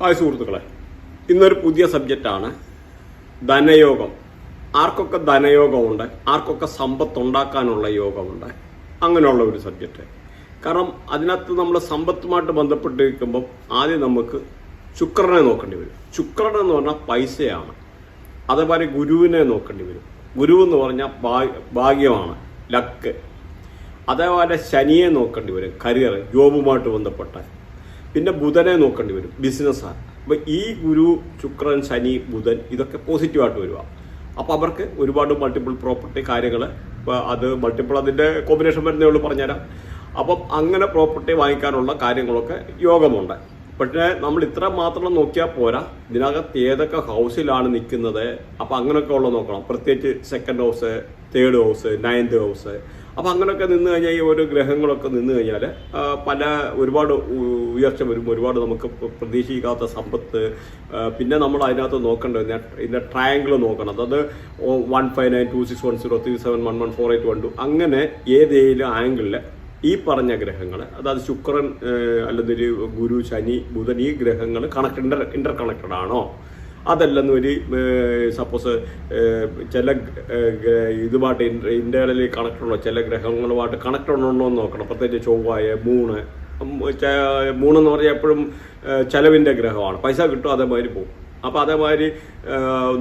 Hi സുഹൃത്തുക്കളെ. ഇന്നൊരു പുതിയ സബ്ജക്റ്റാണ് ധനയോഗം. ആർക്കൊക്കെ ധനയോഗമുണ്ട്? ആർക്കൊക്കെ സമ്പത്ത് ഉണ്ടാക്കാനുള്ള യോഗമുണ്ട്? അങ്ങനെയുള്ള ഒരു സബ്ജക്റ്റ്. കാരണം അതിനകത്ത് നമ്മൾ സമ്പത്തുമായിട്ട് ബന്ധപ്പെട്ട് നിൽക്കുമ്പോൾ ആദ്യം നമുക്ക് ശുക്രനെ നോക്കേണ്ടി വരും. ശുക്രൻ എന്ന് പറഞ്ഞാൽ പൈസയാണ്. അതേപോലെ ഗുരുവിനെ നോക്കേണ്ടി വരും. ഗുരു എന്ന് പറഞ്ഞാൽ ഭാഗ്യമാണ്. ലക്ക്. അതേപോലെ ശനിയെ നോക്കേണ്ടി വരും. കരിയർ ജോബുമായിട്ട് ബന്ധപ്പെട്ട പിന്നെ ബുധനെ നോക്കേണ്ടി വരും ബിസിനസ്സാണ് അപ്പോൾ ഈ ഗുരു ശുക്രൻ ശനി ബുധൻ ഇതൊക്കെ പോസിറ്റീവായിട്ട് വരിക. അപ്പോൾ അവർക്ക് ഒരുപാട് മൾട്ടിപ്പിൾ പ്രോപ്പർട്ടി കാര്യങ്ങൾ അത് മൾട്ടിപ്പിൾ അതിന്റെ കോമ്പിനേഷൻ വരുന്നേ ഉള്ളൂ പറഞ്ഞുതരാം. അപ്പം അങ്ങനെ പ്രോപ്പർട്ടി വാങ്ങിക്കാനുള്ള കാര്യങ്ങളൊക്കെ യോഗമുണ്ട്. പക്ഷേ നമ്മൾ ഇത്ര മാത്രം നോക്കിയാൽ പോരാ. ഇതിനകത്ത് ഏതൊക്കെ ഹൗസിലാണ് നിൽക്കുന്നത്? അപ്പോൾ അങ്ങനെയൊക്കെ ഉള്ളത് നോക്കണം. പ്രത്യേകിച്ച് second house third house ninth house അപ്പോൾ അങ്ങനെയൊക്കെ നിന്ന് കഴിഞ്ഞാൽ ഈ ഓരോ ഗ്രഹങ്ങളൊക്കെ നിന്ന് കഴിഞ്ഞാൽ പല ഒരുപാട് ഉയർച്ച വരും. ഒരുപാട് നമുക്ക് പ്ര- പ്രതീക്ഷിക്കാത്ത സമ്പത്ത് പിന്നെ നമ്മൾ അതിനകത്ത് നോക്കേണ്ടത് ഇതിന്റെ ട്രയാങ്കിൾ നോക്കണം. അതായത് one five nine two six one zero three seven one one four eight one two അങ്ങനെ ഏതേലും ആംഗിളിൽ ഈ പറഞ്ഞ ഗ്രഹങ്ങൾ അതായത് ശുക്രൻ അല്ലെങ്കിൽ ഗുരു ശനി ബുധൻ ഈ ഗ്രഹങ്ങൾ കണക്ട് ഇന്റർ ഇന്റർ കണക്റ്റഡ് ആണോ? അതല്ലെന്ന് ഒരു സപ്പോസ് ചില ഇതുമായിട്ട് ഇന്റേണലി കണക്ട് ഉണ്ടോ? ചില ഗ്രഹങ്ങളുമായിട്ട് കണക്ട് ഉണ്ടോ എന്ന് നോക്കണം. പ്രത്യേകിച്ച് ചൊവ്വായ മൂണ്. മൂണെന്ന് പറഞ്ഞാൽ എപ്പോഴും ചെലവിന്റെ ഗ്രഹമാണ്. പൈസ കിട്ടും അതേമാതിരി പോകും. അപ്പോൾ അതേമാതിരി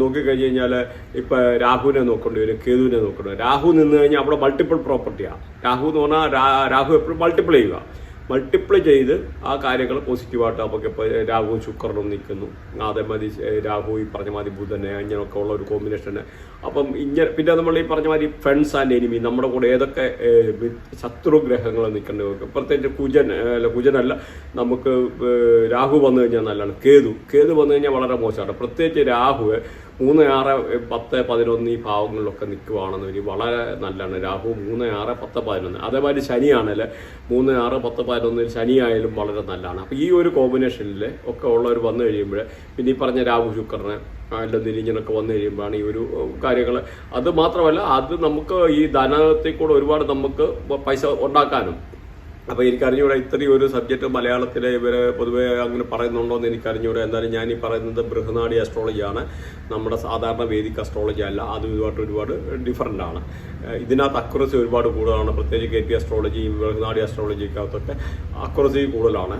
നോക്കിക്കഴിഞ്ഞ് കഴിഞ്ഞാൽ ഇപ്പം രാഹുവിനെ നോക്കേണ്ടി വരും കേതുവിനെ നോക്കേണ്ടി വരും. രാഹു നിന്ന് കഴിഞ്ഞാൽ അവിടെ മൾട്ടിപ്പിൾ പ്രോപ്പർട്ടിയാണ് രാഹു എന്ന് പറഞ്ഞാൽ രാഹു എപ്പോഴും മൾട്ടിപ്പിൾ ചെയ്യുക. മൾട്ടിപ്ലൈ ചെയ്ത് ആ കാര്യങ്ങൾ പോസിറ്റീവായിട്ട് നമുക്ക് ഇപ്പോൾ രാഹുവും ശുക്രനും നിൽക്കുന്നു. അതേമാതിരി മതി രാഹു ഈ പറഞ്ഞ മാതിരി ബുധനെ അങ്ങനെയൊക്കെ ഉള്ള ഒരു കോമ്പിനേഷന് അപ്പം ഇങ്ങനെ പിന്നെ നമ്മൾ ഈ പറഞ്ഞ മാതിരി ഫ്രണ്ട്സ് ആൻഡ് എനിമി നമ്മുടെ കൂടെ ഏതൊക്കെ ശത്രുഗ്രഹങ്ങൾ നിൽക്കേണ്ടി പ്രത്യേകിച്ച് കുജൻ അല്ല കുജനല്ല നമുക്ക് രാഹു വന്നു കഴിഞ്ഞാൽ നല്ലതാണ്. കേതു. കേതു വന്നു കഴിഞ്ഞാൽ വളരെ മോശമാണ്. പ്രത്യേകിച്ച് രാഹു മൂന്ന് ആറ് പത്ത് പതിനൊന്ന് ഈ ഭാവങ്ങളിലൊക്കെ നിൽക്കുവാണെന്ന് വളരെ നല്ലതാണ്. രാഹു മൂന്ന് ആറ് പത്ത് പതിനൊന്ന്. അതേപോലെ ശനിയാണല്ലേ മൂന്ന് ആറ് പത്ത് പതിനൊന്നിൽ ശനി ആയാലും വളരെ നല്ലതാണ്. അപ്പോൾ ഈ ഒരു കോമ്പിനേഷനിൽ ഒക്കെ ഉള്ളവർ വന്നു കഴിയുമ്പോൾ പിന്നെ ഈ പറഞ്ഞ രാഹു ശുക്രനെ അല്ല നിരിഞ്ഞനൊക്കെ വന്നു കഴിയുമ്പോഴാണ് ഈ ഒരു കാര്യങ്ങൾ അത് മാത്രമല്ല അത് നമുക്ക് ഈ ധനത്തിൽ കൂടെ ഒരുപാട് നമുക്ക് പൈസ ഉണ്ടാക്കാനും അപ്പോൾ എനിക്കറിഞ്ഞൂടെ ഇത്രയും ഒരു സബ്ജക്റ്റ് മലയാളത്തിലെ ഇവർ പൊതുവെ അങ്ങനെ പറയുന്നുണ്ടോ എന്ന് എനിക്കറിഞ്ഞൂടെ. എന്തായാലും ഞാൻ ഈ പറയുന്നത് ബൃഹനാടി അസ്ട്രോളജിയാണ് നമ്മുടെ സാധാരണ വേദിക് അസ്ട്രോളജി അല്ല. അത് ഇതുമായിട്ട് ഒരുപാട് ഡിഫറന്റ് ആണ്. ഇതിനകത്ത് അക്യുറസി ഒരുപാട് കൂടുതലാണ്. പ്രത്യേകിച്ച് കെ പി അസ്ട്രോളജി ബൃഹനാടി അസ്ട്രോളജിക്കകത്തൊക്കെ അക്യുറസി കൂടുതലാണ്.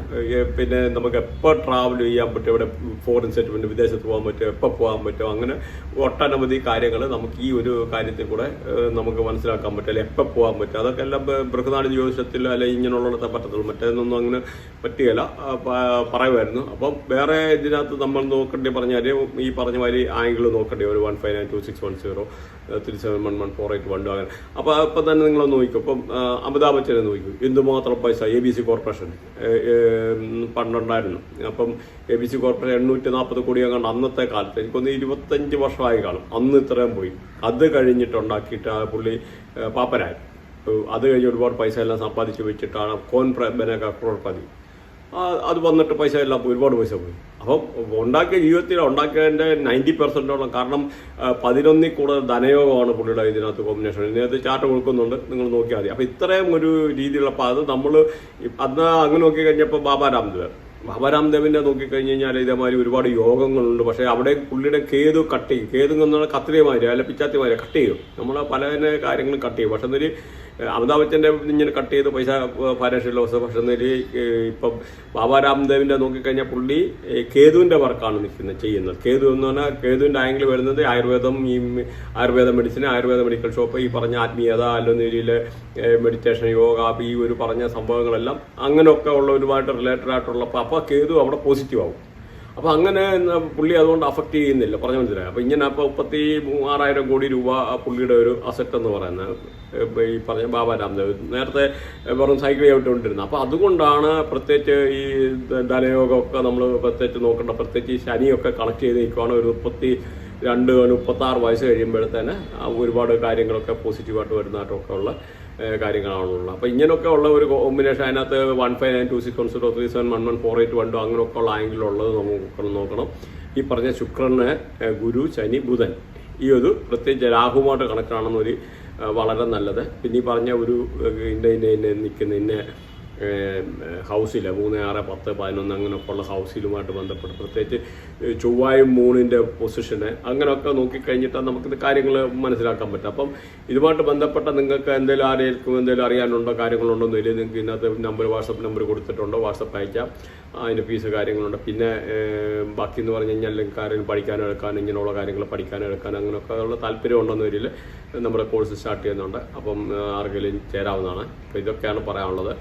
പിന്നെ നമുക്ക് എപ്പോൾ ട്രാവൽ ചെയ്യാൻ പറ്റും ഇവിടെ ഫോറിൻ സെറ്റിൽമെന്റ് വിദേശത്ത് പോകാൻ പറ്റും എപ്പോൾ പോകാൻ പറ്റും അങ്ങനെ ഒട്ടനവധി കാര്യങ്ങൾ നമുക്ക് ഈ ഒരു കാര്യത്തിൽ കൂടെ നമുക്ക് മനസ്സിലാക്കാൻ പറ്റും. അല്ലെങ്കിൽ എപ്പോൾ പോകാൻ പറ്റും? അതൊക്കെ എല്ലാം ബൃഹനാടി ജ്യോതിഷത്തിൽ അല്ലെങ്കിൽ ഇങ്ങനെയുള്ളിടത്തെ പറ്റത്തുള്ളൂ. മറ്റേതൊന്നും അങ്ങനെ പറ്റുകയില്ല പറയുമായിരുന്നു. അപ്പം വേറെ ഇതിനകത്ത് നമ്മൾ നോക്കേണ്ടി പറഞ്ഞാൽ ഈ പറഞ്ഞ മാതിരി ആംഗിൾ നോക്കേണ്ടി ഒരു one five nine two six one zero three seven one one four eight one two അങ്ങനെ. അപ്പോൾ അപ്പം തന്നെ നിങ്ങൾ നോക്കും ഇപ്പം ആ, അമിതാഭ് ബച്ചനെ നോക്കും എന്തുമാത്രം പൈസ? എ ബി സി കോർപ്പറേഷൻ പണ്ടുണ്ടായിരുന്നു. അപ്പം എ ബി സി കോർപ്പറേഷൻ എണ്ണൂറ്റി നാൽപ്പത് കോടി അങ്ങാണ്ട് അന്നത്തെ കാലത്ത്. എനിക്കൊന്ന് ഇരുപത്തഞ്ച് വർഷമായി കാണും. അന്ന് ഇത്രയും പോയി. അത് കഴിഞ്ഞിട്ടുണ്ടാക്കിയിട്ട് ആ പുള്ളി പാപ്പനായി. അത് കഴിഞ്ഞ് ഒരുപാട് പൈസ എല്ലാം സമ്പാദിച്ച് വെച്ചിട്ടാണ് കോൻ ബനക ക്രോർപതി അത് വന്നിട്ട് പൈസ എല്ലാം പോയി, ഒരുപാട് പൈസ പോയി. അപ്പം ഉണ്ടാക്കിയ ജീവിതത്തിൽ ഉണ്ടാക്കിയതിന്റെ നയന്റി പെർസെന്റോളം കാരണം പതിനൊന്നിൽ കൂടുതൽ ധനയോഗമാണ് പുള്ളിയുടെ ഇതിനകത്ത് കോമ്പിനേഷൻ ഇതിനകത്ത് ചാർട്ട് കൊടുക്കുന്നുണ്ട്. നിങ്ങൾ നോക്കിയാൽ മതി. അപ്പം ഇത്രയും ഒരു രീതിയിലുള്ള അത് നമ്മൾ അന്ന് അങ്ങനെ നോക്കി കഴിഞ്ഞപ്പോൾ ബാബാ രാംദേവ്. ബാബാ രാംദേവിനെ നോക്കിക്കഴിഞ്ഞ് കഴിഞ്ഞാൽ ഇതേമാതിരി ഒരുപാട് യോഗങ്ങളുണ്ട്. പക്ഷേ അവിടെ പുള്ളിയുടെ കേതു കട്ട് ചെയ്യും. കേതു എന്നുള്ള കത്രിയമാതിരി അല്ല പിച്ചാത്തിമാതിരി കട്ട് ചെയ്യും. നമ്മൾ പല കാര്യങ്ങളും കട്ട് ചെയ്യും. പക്ഷെ എന്നൊരു അമിതാഭ് ബച്ചന്റെ ഇങ്ങനെ കട്ട് ചെയ്ത് പൈസ ഫൈനാൻഷ്യൽ ലോസ് പക്ഷെ ഇപ്പം ബാബാ രാംദേവിന്റെ നോക്കിക്കഴിഞ്ഞാൽ പുള്ളി കേതുവിന്റെ വർക്കാണ് നിൽക്കുന്നത് ചെയ്യുന്നത്. കേതു എന്ന് പറഞ്ഞാൽ കേതുവിന്റെ ആംഗിൾ വരുന്നത് ആയുർവേദം ഈ ayurveda medicine ayurveda medical shop ഈ പറഞ്ഞ ആത്മീയത അല്ലെന്നൊരിയിൽ മെഡിറ്റേഷൻ യോഗ ഈ ഒരു പറഞ്ഞ സംഭവങ്ങളെല്ലാം അങ്ങനെയൊക്കെ ഉള്ള ഒരുപാട് റിലേറ്റഡ് ആയിട്ടുള്ള അപ്പോൾ കേതു അവിടെ പോസിറ്റീവ് ആവും. അപ്പോൾ അങ്ങനെ പുള്ളി അതുകൊണ്ട് അഫക്റ്റ് ചെയ്യുന്നില്ല. പറഞ്ഞു മനസ്സിലായി? അപ്പോൾ ഇങ്ങനെ അപ്പോൾ മുപ്പത്തി ആറായിരം കോടി രൂപ പുള്ളിയുടെ ഒരു അസറ്റ് എന്ന് പറയുന്നത് ഈ പറഞ്ഞ ബാബ രാംദേവ് നേരത്തെ വെറും സൈക്കിൾ ചവിട്ടുകൊണ്ടിരുന്നത് അപ്പോൾ അതുകൊണ്ടാണ് പ്രത്യേകിച്ച് ഈ ധനയോഗമൊക്കെ നമ്മൾ പ്രത്യേകിച്ച് നോക്കേണ്ട പ്രത്യേകിച്ച് ഈ ശനിയൊക്കെ കണക്ട് ചെയ്ത് നിൽക്കുവാണ് ഒരു മുപ്പത്തി രണ്ട് മുപ്പത്താറ് വയസ്സ് കഴിയുമ്പോഴത്തേന് ഒരുപാട് കാര്യങ്ങളൊക്കെ പോസിറ്റീവായിട്ട് വരുന്നതായിട്ടൊക്കെ ഉള്ള കാര്യങ്ങളാണുള്ളത്. അപ്പോൾ ഇങ്ങനെയൊക്കെ ഉള്ള ഒരു കോമ്പിനേഷൻ അതിനകത്ത് one five nine two six one zero three seven one one four eight one two അങ്ങനെയൊക്കെ ഉള്ള ആംഗിളുള്ളത് നമുക്ക് നോക്കണം. ഈ പറഞ്ഞ ശുക്രന് ഗുരു ശനി ബുധൻ ഈ ഒരു പ്രത്യേകിച്ച് രാഹുമായിട്ട് കണക്കാണെന്നൊരു വളരെ നല്ലത്. പിന്നെ ഈ പറഞ്ഞ ഒരു ഇന്ന ഇന്ന ഇന്ന നിൽക്കുന്ന ഇന്ന ഹൗസിൽ മൂന്ന് ആറ് പത്ത് പതിനൊന്ന് അങ്ങനെയൊക്കെ ഉള്ള ഹൗസിലുമായിട്ട് ബന്ധപ്പെട്ട് പ്രത്യേകിച്ച് ചൊവ്വായും മൂണിന്റെ പൊസിഷന് അങ്ങനെയൊക്കെ നോക്കിക്കഴിഞ്ഞിട്ടാണ് നമുക്കിത് കാര്യങ്ങൾ മനസ്സിലാക്കാൻ പറ്റും അപ്പം ഇതുമായിട്ട് ബന്ധപ്പെട്ട നിങ്ങൾക്ക് എന്തെങ്കിലും ആരെയും എന്തെങ്കിലും അറിയാനുണ്ടോ കാര്യങ്ങളുണ്ടോ എന്ന് ഇല്ലെങ്കിൽ നിങ്ങൾക്ക് ഇതിനകത്ത് നമ്പർ വാട്സപ്പ് നമ്പർ കൊടുത്തിട്ടുണ്ടോ വാട്സപ്പ് അയക്കാം. അതിന്റെ ഫീസ് കാര്യങ്ങളുണ്ട്. പിന്നെ ബാക്കി എന്ന് പറഞ്ഞു കഴിഞ്ഞാൽ ആരെങ്കിലും പഠിക്കാനോ എടുക്കാനോ ഇങ്ങനെയുള്ള കാര്യങ്ങൾ പഠിക്കാനോ എടുക്കാനോ അങ്ങനെയൊക്കെ ഉള്ള താല്പര്യം ഉണ്ടെന്ന് വരിൽ നമ്മുടെ കോഴ്സ് സ്റ്റാർട്ട് ചെയ്യുന്നുണ്ട്. അപ്പം ആർക്കെങ്കിലും ചേരാവുന്നതാണ്. അപ്പോൾ ഇതൊക്കെയാണ് പറയാനുള്ളത്.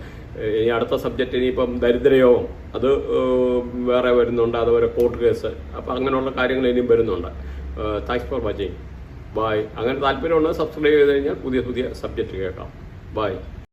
ഇനി അടുത്ത സബ്ജക്റ്റ് ഇനിയിപ്പം ദരിദ്രയോഗം അത് വേറെ വരുന്നുണ്ട് അതുപോലെ കോർട്ട് കേസ് അപ്പം അങ്ങനെയുള്ള കാര്യങ്ങൾ ഇനിയും വരുന്നുണ്ട്. താങ്ക്സ് ഫോർ വാച്ചിങ് ബായ് അങ്ങനെ താല്പര്യമുണ്ടെങ്കിൽ സബ്സ്ക്രൈബ് ചെയ്ത് കഴിഞ്ഞാൽ പുതിയ പുതിയ സബ്ജക്റ്റ് കേൾക്കാം. ബായ്